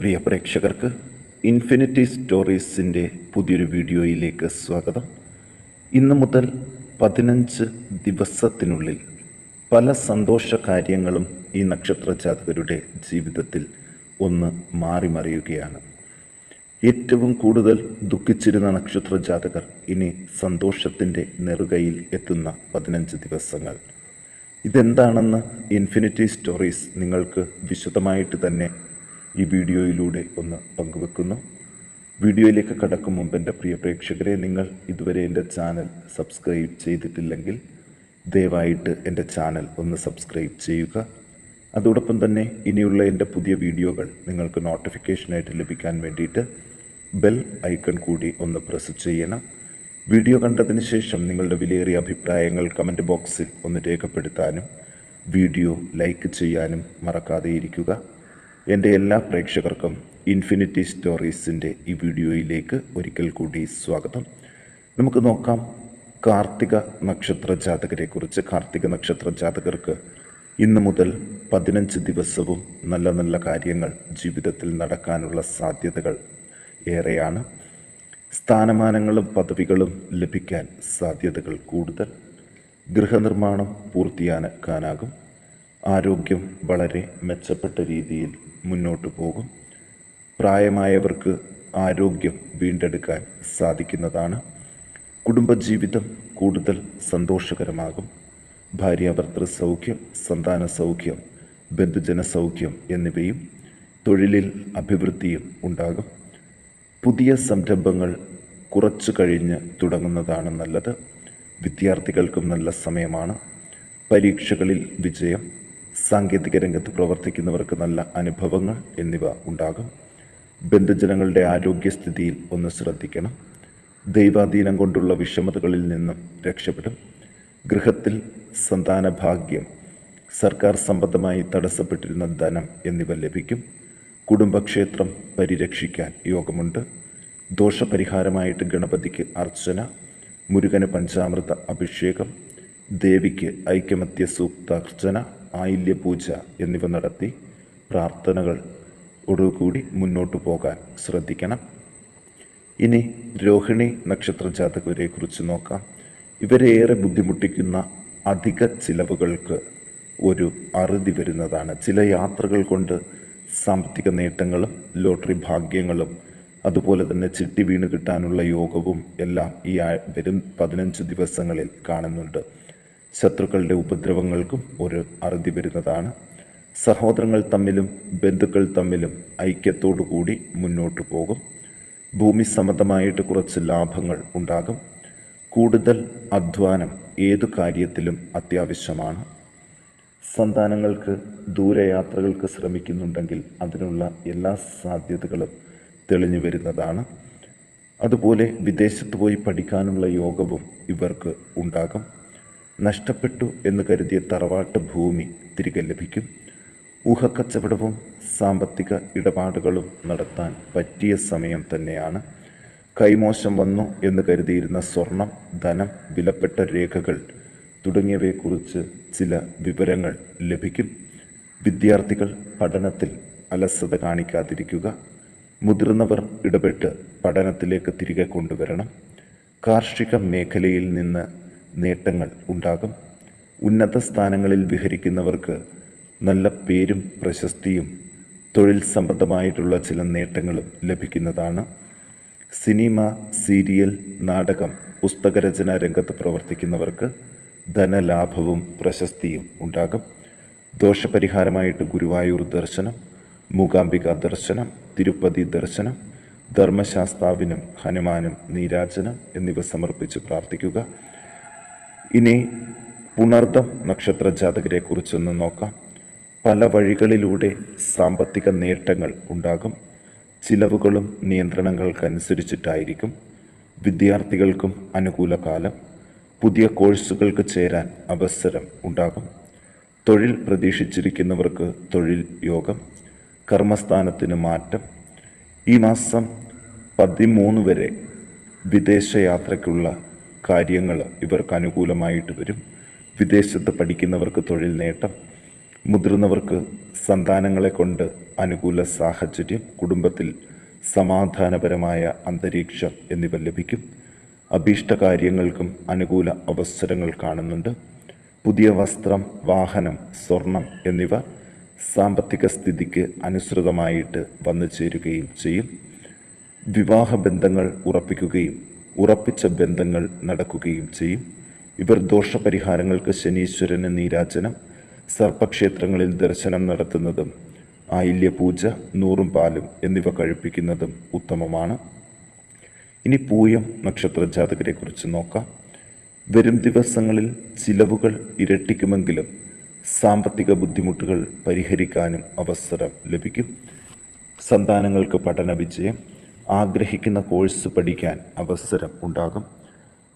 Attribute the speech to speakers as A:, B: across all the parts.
A: പ്രിയ പ്രേക്ഷകർക്ക് ഇൻഫിനിറ്റി സ്റ്റോറീസിന്റെ പുതിയൊരു വീഡിയോയിലേക്ക് സ്വാഗതം. ഇന്നു മുതൽ പതിനഞ്ച് ദിവസത്തിനുള്ളിൽ പല സന്തോഷ കാര്യങ്ങളും ഈ നക്ഷത്ര ജാതകരുടെ ജീവിതത്തിൽ ഒന്ന് മാറി മറിയുകയാണ്. ഏറ്റവും കൂടുതൽ ദുഃഖിച്ചിരുന്ന നക്ഷത്ര ജാതകർ ഇനി സന്തോഷത്തിന്റെ നെറുകയിൽ എത്തുന്ന പതിനഞ്ച് ദിവസങ്ങൾ. ഇതെന്താണെന്ന് ഇൻഫിനിറ്റി സ്റ്റോറീസ് നിങ്ങൾക്ക് വിശദമായിട്ട് തന്നെ ഈ വീഡിയോയിലൂടെ ഒന്ന് പങ്കുവെക്കുന്നു. വീഡിയോയിലേക്ക് കടക്കും മുമ്പ് എന്റെ പ്രിയ പ്രേക്ഷകരെ നിങ്ങൾ ഇതുവരെ എന്റെ ചാനൽ സബ്സ്ക്രൈബ് ചെയ്തിട്ടില്ലെങ്കിൽ ദയവായിട്ട് എന്റെ ചാനൽ ഒന്ന് സബ്സ്ക്രൈബ് ചെയ്യുക. അതോടൊപ്പം തന്നെ ഇനിയുള്ള എന്റെ പുതിയ വീഡിയോകൾ നിങ്ങൾക്ക് നോട്ടിഫിക്കേഷനായിട്ട് ലഭിക്കാൻ വേണ്ടിയിട്ട് ബെൽ ഐക്കൺ കൂടി ഒന്ന് പ്രസ് ചെയ്യണം. വീഡിയോ കണ്ടതിന് ശേഷം നിങ്ങളുടെ വിലയേറിയ അഭിപ്രായങ്ങൾ കമന്റ് ബോക്സിൽ ഒന്ന് രേഖപ്പെടുത്താനും വീഡിയോ ലൈക്ക് ചെയ്യാനും മറക്കാതെ ഇരിക്കുക. എന്റെ എല്ലാ പ്രേക്ഷകർക്കും ഇൻഫിനിറ്റി സ്റ്റോറീസിന്റെ ഈ വീഡിയോയിലേക്ക് ഒരിക്കൽ കൂടി സ്വാഗതം. നമുക്ക് നോക്കാം കാർത്തിക നക്ഷത്ര ജാതകരെക്കുറിച്ച്. കാർത്തിക നക്ഷത്ര ജാതകർക്ക് ഇന്ന് മുതൽ പതിനഞ്ച് ദിവസവും നല്ല നല്ല കാര്യങ്ങൾ ജീവിതത്തിൽ നടക്കാനുള്ള സാധ്യതകൾ ഏറെയാണ്. സ്ഥാനമാനങ്ങളും പദവികളും ലഭിക്കാൻ സാധ്യതകൾ കൂടുതൽ. ഗൃഹനിർമ്മാണം പൂർത്തിയാക്കാനാകും ആരോഗ്യം വളരെ മെച്ചപ്പെട്ട രീതിയിൽ മുന്നോട്ട് പോകും. പ്രായമായവർക്ക് ആരോഗ്യം വീണ്ടെടുക്കാൻ സാധിക്കുന്നതാണ്. കുടുംബജീവിതം കൂടുതൽ സന്തോഷകരമാകും. ഭാര്യാഭർത്തൃ സൗഖ്യം സന്താന സൗഖ്യം ബന്ധുജന സൗഖ്യം എന്നിവയും തൊഴിലിൽ അഭിവൃദ്ധിയും ഉണ്ടാകും. പുതിയ സംരംഭങ്ങൾ കുറച്ചു കഴിഞ്ഞ് തുടങ്ങുന്നതാണ് നല്ലത്. വിദ്യാർത്ഥികൾക്കും നല്ല സമയമാണ്. പരീക്ഷകളിൽ വിജയം സാങ്കേതിക രംഗത്ത് പ്രവർത്തിക്കുന്നവർക്ക് നല്ല അനുഭവങ്ങൾ എന്നിവ ഉണ്ടാകും. ബന്ധുജനങ്ങളുടെ ആരോഗ്യസ്ഥിതിയിൽ ഒന്ന് ശ്രദ്ധിക്കണം. ദൈവാധീനം കൊണ്ടുള്ള വിഷമതകളിൽ നിന്നും രക്ഷപ്പെടും. ഗൃഹത്തിൽ സന്താന ഭാഗ്യം സർക്കാർ സംബന്ധമായി തടസ്സപ്പെട്ടിരുന്ന ധനം എന്നിവ ലഭിക്കും. കുടുംബക്ഷേത്രം പരിരക്ഷിക്കാൻ യോഗമുണ്ട്. ദോഷപരിഹാരമായിട്ട് ഗണപതിക്ക് അർച്ചന മുരുകന് പഞ്ചാമൃത അഭിഷേകം ദേവിക്ക് ഐക്യമത്യ സൂക്താർച്ചന ആയില്യപൂജ എന്നിവ നടത്തി പ്രാർത്ഥനകൾ ഒടുകൂടി മുന്നോട്ടു പോകാൻ ശ്രദ്ധിക്കണം. ഇനി രോഹിണി നക്ഷത്ര ജാതകരെ കുറിച്ച് നോക്കാം. ഇവരെ ഏറെ ബുദ്ധിമുട്ടിക്കുന്ന അധിക ചിലവുകൾക്ക് ഒരു അറുതി വരുന്നതാണ്. ചില യാത്രകൾ കൊണ്ട് സാമ്പത്തിക നേട്ടങ്ങളും ലോട്ടറി ഭാഗ്യങ്ങളും അതുപോലെ തന്നെ ചിട്ടി വീണ് കിട്ടാനുള്ള യോഗവും എല്ലാം ഈ വരും പതിനഞ്ച് ദിവസങ്ങളിൽ കാണുന്നുണ്ട്. ശത്രുക്കളുടെ ഉപദ്രവങ്ങൾക്കും ഒരു അറുതി വരുന്നതാണ്. സഹോദരങ്ങൾ തമ്മിലും ബന്ധുക്കൾ തമ്മിലും ഐക്യത്തോടു കൂടി മുന്നോട്ട് പോകും. ഭൂമി സംബന്ധമായിട്ട് കുറച്ച് ലാഭങ്ങൾ ഉണ്ടാകും. കൂടുതൽ അധ്വാനം ഏതു കാര്യത്തിലും അത്യാവശ്യമാണ്. സന്താനങ്ങൾക്ക് ദൂരയാത്രകൾക്ക് ശ്രമിക്കുന്നുണ്ടെങ്കിൽ അതിനുള്ള എല്ലാ സാധ്യതകളും തെളിഞ്ഞു വരുന്നതാണ്. അതുപോലെ വിദേശത്ത് പോയി പഠിക്കാനുള്ള യോഗവും ഇവർക്ക് ഉണ്ടാകും. നഷ്ടപ്പെട്ടു എന്ന് കരുതിയ തറവാട്ട് ഭൂമി തിരികെ ലഭിക്കും. ഊഹക്കച്ചവടവും സാമ്പത്തിക ഇടപാടുകളും നടത്താൻ പറ്റിയ സമയം തന്നെയാണ്. കൈമോശം വന്നു എന്ന് കരുതിയിരുന്ന സ്വർണം ധനം വിലപ്പെട്ട രേഖകൾ തുടങ്ങിയവയെക്കുറിച്ച് ചില വിവരങ്ങൾ ലഭിക്കും. വിദ്യാർത്ഥികൾ പഠനത്തിൽ അലസത കാണിക്കാതിരിക്കുക. മുതിർന്നവർ ഇടപെട്ട് പഠനത്തിലേക്ക് തിരികെ കൊണ്ടുവരണം. കാർഷിക മേഖലയിൽ നിന്ന് നേട്ടങ്ങൾ ഉണ്ടാകും. ഉന്നത സ്ഥാനങ്ങളിൽ വിഹരിക്കുന്നവർക്ക് നല്ല പേരും പ്രശസ്തിയും തൊഴിൽ സംബന്ധമായിട്ടുള്ള ചില നേട്ടങ്ങളും ലഭിക്കുന്നതാണ്. സിനിമ സീരിയൽ നാടകം പുസ്തകരചന രംഗത്ത് പ്രവർത്തിക്കുന്നവർക്ക് ധനലാഭവും പ്രശസ്തിയും ഉണ്ടാകും. ദോഷപരിഹാരമായിട്ട് ഗുരുവായൂർ ദർശനം മൂകാംബിക ദർശനം തിരുപ്പതി ദർശനം ധർമ്മശാസ്താവിനും ഹനുമാനും നീരാജനം എന്നിവ സമർപ്പിച്ച് പ്രാർത്ഥിക്കുക. ഇനി പുണർദം നക്ഷത്ര ജാതകരെ കുറിച്ചൊന്ന് നോക്കാം. പല വഴികളിലൂടെ സാമ്പത്തിക നേട്ടങ്ങൾ ഉണ്ടാകും. ചിലവുകളും നിയന്ത്രണങ്ങൾക്കനുസരിച്ചിട്ടായിരിക്കും. വിദ്യാർത്ഥികൾക്കും അനുകൂല കാലം. പുതിയ കോഴ്സുകൾക്ക് ചേരാൻ അവസരം ഉണ്ടാകും. തൊഴിൽ പ്രതീക്ഷിച്ചിരിക്കുന്നവർക്ക് തൊഴിൽ യോഗം. കർമ്മസ്ഥാനത്തിന് മാറ്റം. ഈ മാസം പതിമൂന്ന് വരെ വിദേശയാത്രയ്ക്കുള്ള കാര്യങ്ങൾ ഇവർക്ക് അനുകൂലമായിട്ട് വരും. വിദേശത്ത് പഠിക്കുന്നവർക്ക് തൊഴിൽ നേട്ടം മുതിർന്നവർക്ക് സന്താനങ്ങളെ കൊണ്ട് അനുകൂല സാഹചര്യം കുടുംബത്തിൽ സമാധാനപരമായ അന്തരീക്ഷം എന്നിവ ലഭിക്കും. അഭീഷ്ട കാര്യങ്ങൾക്കും അനുകൂല അവസരങ്ങൾ കാണുന്നുണ്ട്. പുതിയ വസ്ത്രം വാഹനം സ്വർണം എന്നിവ സാമ്പത്തിക സ്ഥിതിക്ക് അനുസൃതമായിട്ട് വന്നു ചേരുകയും ചെയ്യും. വിവാഹബന്ധങ്ങൾ ഉറപ്പിക്കുകയും ഉറപ്പിച്ച ബന്ധങ്ങൾ നടക്കുകയും ചെയ്യും. ഇവർ ദോഷപരിഹാരങ്ങൾക്ക് ശനീശ്വരന് നീരാജനം സർപ്പക്ഷേത്രങ്ങളിൽ ദർശനം നടത്തുന്നതും ആയില്യപൂജ നൂറും പാലും എന്നിവ കഴിപ്പിക്കുന്നതും ഉത്തമമാണ്. ഇനി പൂയം നക്ഷത്ര ജാതകരെക്കുറിച്ച് നോക്കാം. വരും ദിവസങ്ങളിൽ ചിലവുകൾ ഇരട്ടിക്കുമെങ്കിലും സാമ്പത്തിക ബുദ്ധിമുട്ടുകൾ പരിഹരിക്കാനും അവസരം ലഭിക്കും. സന്താനങ്ങൾക്ക് പഠന വിജയം ആഗ്രഹിക്കുന്ന കോഴ്സ് പഠിക്കാൻ അവസരം ഉണ്ടാകും.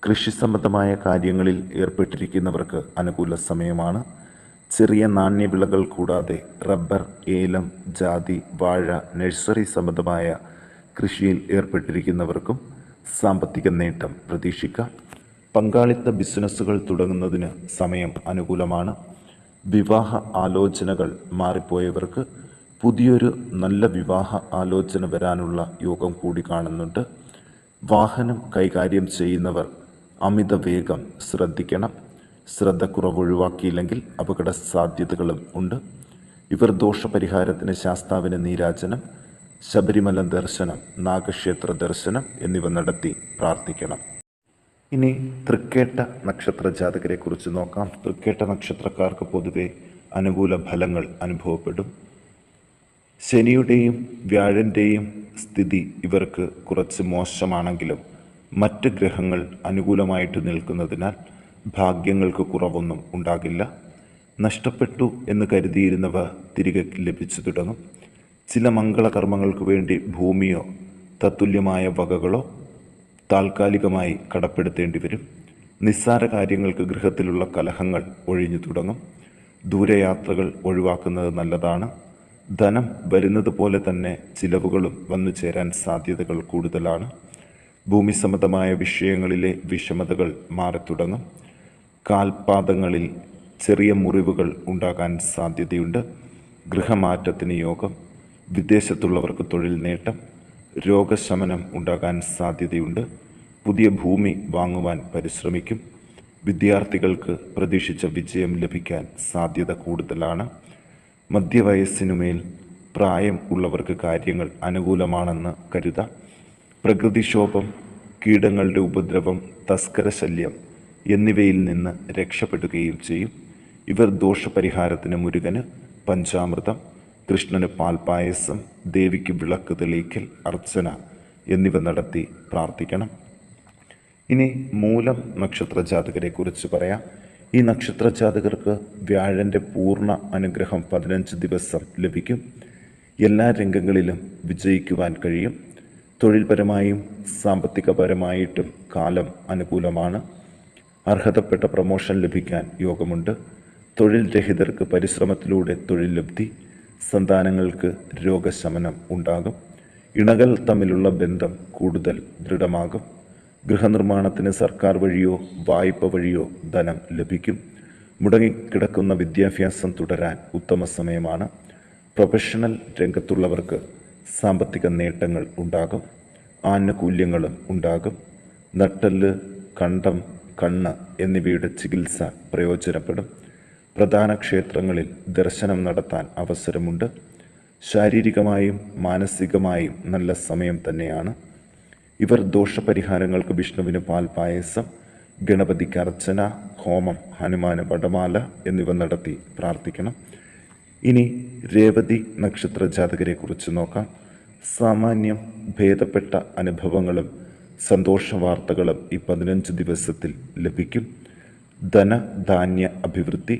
A: കൃഷി സംബന്ധമായ കാര്യങ്ങളിൽ ഏർപ്പെട്ടിരിക്കുന്നവർക്ക് അനുകൂല സമയമാണ്. ചെറിയ നാണ്യവിളകൾ കൂടാതെ റബ്ബർ ഏലം ജാതി വാഴ നഴ്സറി സംബന്ധമായ കൃഷിയിൽ ഏർപ്പെട്ടിരിക്കുന്നവർക്കും സാമ്പത്തിക നേട്ടം പ്രതീക്ഷിക്കാം. പങ്കാളിത്ത ബിസിനസ്സുകൾ തുടങ്ങുന്നതിന് സമയം അനുകൂലമാണ്. വിവാഹ ആലോചനകൾ മാറിപ്പോയവർക്ക് പുതിയൊരു നല്ല വിവാഹ ആലോചന വരാനുള്ള യോഗം കൂടി കാണുന്നുണ്ട്. വാഹനം കൈകാര്യം ചെയ്യുന്നവർ അമിത വേഗം ശ്രദ്ധിക്കണം. ശ്രദ്ധക്കുറവ് ഒഴിവാക്കിയില്ലെങ്കിൽ അപകട സാധ്യതകളും ഉണ്ട്. ഇവർ ദോഷപരിഹാരത്തിന് ശാസ്താവിന് നീരാജനം ശബരിമല ദർശനം നാഗക്ഷേത്ര ദർശനം എന്നിവ നടത്തി പ്രാർത്ഥിക്കണം. ഇനി തൃക്കേട്ട നക്ഷത്ര ജാതകരെക്കുറിച്ച് നോക്കാം. തൃക്കേട്ട നക്ഷത്രക്കാർക്ക് പൊതുവെ അനുകൂല ഫലങ്ങൾ അനുഭവപ്പെടും. ശനിയുടെയും വ്യാഴന്റെയും സ്ഥിതി ഇവർക്ക് കുറച്ച് മോശമാണെങ്കിലും മറ്റ് ഗ്രഹങ്ങൾ അനുകൂലമായിട്ട് നിൽക്കുന്നതിനാൽ ഭാഗ്യങ്ങൾക്ക് കുറവൊന്നും ഉണ്ടാകില്ല. നഷ്ടപ്പെട്ടു എന്ന് കരുതിയിരുന്നവ തിരികെ ലഭിച്ചു തുടങ്ങും. ചില മംഗളകർമ്മങ്ങൾക്ക് വേണ്ടി ഭൂമിയോ തത്തുല്യമായ വകകളോ താൽക്കാലികമായി കടപ്പെടുത്തേണ്ടി വരും. നിസ്സാര കാര്യങ്ങൾക്ക് ഗൃഹത്തിലുള്ള കലഹങ്ങൾ ഒഴിഞ്ഞു തുടങ്ങും. ദൂരയാത്രകൾ ഒഴിവാക്കുന്നത് നല്ലതാണ്. ധനം വരുന്നത് പോലെ തന്നെ ചിലവുകളും വന്നു ചേരാൻ സാധ്യതകൾ കൂടുതലാണ്. ഭൂമി സംബന്ധമായ വിഷയങ്ങളിലെ വിഷമതകൾ മാറിത്തുടങ്ങും കാൽപാദങ്ങളിൽ ചെറിയ മുറിവുകൾ ഉണ്ടാകാൻ സാധ്യതയുണ്ട്. ഗൃഹമാറ്റത്തിന് യോഗം വിദേശത്തുള്ളവർക്ക് തൊഴിൽ നേട്ടം രോഗശമനം ഉണ്ടാകാൻ സാധ്യതയുണ്ട്. പുതിയ ഭൂമി വാങ്ങുവാൻ പരിശ്രമിക്കും. വിദ്യാർത്ഥികൾക്ക് പ്രതീക്ഷിച്ച വിജയം ലഭിക്കാൻ സാധ്യത കൂടുതലാണ്. മധ്യവയസ്സിനുമേൽ പ്രായം ഉള്ളവർക്ക് കാര്യങ്ങൾ അനുകൂലമാണെന്ന് കരുതാം. പ്രകൃതിക്ഷോഭം കീടങ്ങളുടെ ഉപദ്രവം തസ്കര ശല്യം എന്നിവയിൽ നിന്ന് രക്ഷപ്പെടുകയും ചെയ്യും. ഇവർ ദോഷപരിഹാരത്തിന് മുരുകന് പഞ്ചാമൃതം കൃഷ്ണന് പാൽപായസം ദേവിക്ക് വിളക്ക് തെളിയിക്കൽ അർച്ചന എന്നിവ നടത്തി പ്രാർത്ഥിക്കണം. ഇനി മൂലം നക്ഷത്ര ജാതകരെക്കുറിച്ച് പറയാം. ഈ നക്ഷത്ര ജാതകർക്ക് വ്യാഴന്റെ പൂർണ അനുഗ്രഹം പതിനഞ്ച് ദിവസം ലഭിക്കും. എല്ലാ രംഗങ്ങളിലും വിജയിക്കുവാൻ കഴിയും. തൊഴിൽപരമായും സാമ്പത്തികപരമായിട്ടും കാലം അനുകൂലമാണ്. അർഹതപ്പെട്ട പ്രൊമോഷൻ ലഭിക്കാൻ യോഗമുണ്ട്. തൊഴിൽ രഹിതർക്ക് പരിശ്രമത്തിലൂടെ തൊഴിൽ ലബ്ധി സന്താനങ്ങൾക്ക് രോഗശമനം ഉണ്ടാകും. ഇണകൾ തമ്മിലുള്ള ബന്ധം കൂടുതൽ ദൃഢമാകും. ഗൃഹനിർമ്മാണത്തിന് സർക്കാർ വഴിയോ വായ്പ വഴിയോ ധനം ലഭിക്കും. മുടങ്ങിക്കിടക്കുന്ന വിദ്യാഭ്യാസം തുടരാൻ ഉത്തമ സമയമാണ്. പ്രൊഫഷണൽ രംഗത്തുള്ളവർക്ക് സാമ്പത്തിക നേട്ടങ്ങൾ ഉണ്ടാകും. ആനുകൂല്യങ്ങളും ഉണ്ടാകും. നട്ടൽ കണ്ടം കണ്ണ് എന്നിവയുടെ ചികിത്സ പ്രയോജനപ്പെടും. പ്രധാന ക്ഷേത്രങ്ങളിൽ ദർശനം നടത്താൻ അവസരമുണ്ട്. ശാരീരികമായും മാനസികമായും നല്ല സമയം തന്നെയാണ്. ഇവർ ദോഷപരിഹാരങ്ങൾക്ക് വിഷ്ണുവിന് പാൽപായസം ഗണപതിക്ക് അർച്ചന ഹോമം ഹനുമാന് വടമാല എന്നിവ നടത്തി പ്രാർത്ഥിക്കണം. ഇനി രേവതി നക്ഷത്ര ജാതകരെക്കുറിച്ച് നോക്കാം. സാമാന്യം ഭേദപ്പെട്ട അനുഭവങ്ങളും സന്തോഷ വാർത്തകളും ഈ പതിനഞ്ച് ദിവസത്തിൽ ലഭിക്കും. ധനധാന്യ അഭിവൃദ്ധി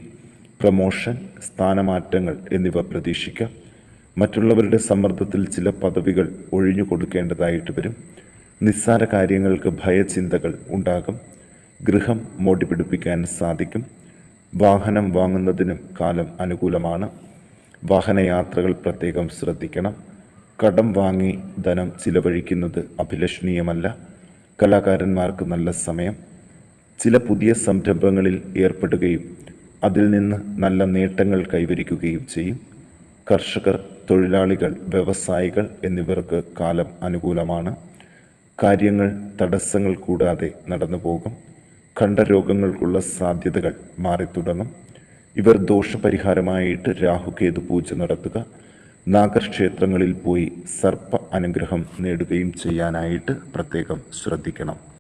A: പ്രമോഷൻ സ്ഥാനമാറ്റങ്ങൾ എന്നിവ പ്രതീക്ഷിക്കാം. മറ്റുള്ളവരുടെ സമ്മർദ്ദത്തിൽ ചില പദവികൾ ഒഴിഞ്ഞു കൊടുക്കേണ്ടതായിട്ട് വരും. നിസ്സാര കാര്യങ്ങൾക്ക് ഭയചിന്തകൾ ഉണ്ടാകും. ഗൃഹം മോടി പിടിപ്പിക്കാൻ സാധിക്കും. വാഹനം വാങ്ങുന്നതിനും കാലം അനുകൂലമാണ്. വാഹനയാത്രകൾ പ്രത്യേകം ശ്രദ്ധിക്കണം. കടം വാങ്ങി ധനം ചിലവഴിക്കുന്നത് അഭിലഷണീയമല്ല. കലാകാരന്മാർക്ക് നല്ല സമയം. ചില പുതിയ സംരംഭങ്ങളിൽ ഏർപ്പെടുകയും അതിൽ നിന്ന് നല്ല നേട്ടങ്ങൾ കൈവരിക്കുകയും ചെയ്യും. കർഷകർ തൊഴിലാളികൾ വ്യവസായികൾ എന്നിവർക്ക് കാലം അനുകൂലമാണ്. കാര്യങ്ങൾ തടസ്സങ്ങൾ കൂടാതെ നടന്നു പോകും. കണ്ട രോഗങ്ങൾക്കുള്ള സാധ്യതകൾ മാറിത്തുടങ്ങും ഇവർ ദോഷപരിഹാരമായിട്ട് രാഹുകേതു പൂജ നടത്തുക നാഗക്ഷേത്രങ്ങളിൽ പോയി സർപ്പ അനുഗ്രഹം നേടുകയും ചെയ്യാനായിട്ട് പ്രത്യേകം ശ്രദ്ധിക്കണം.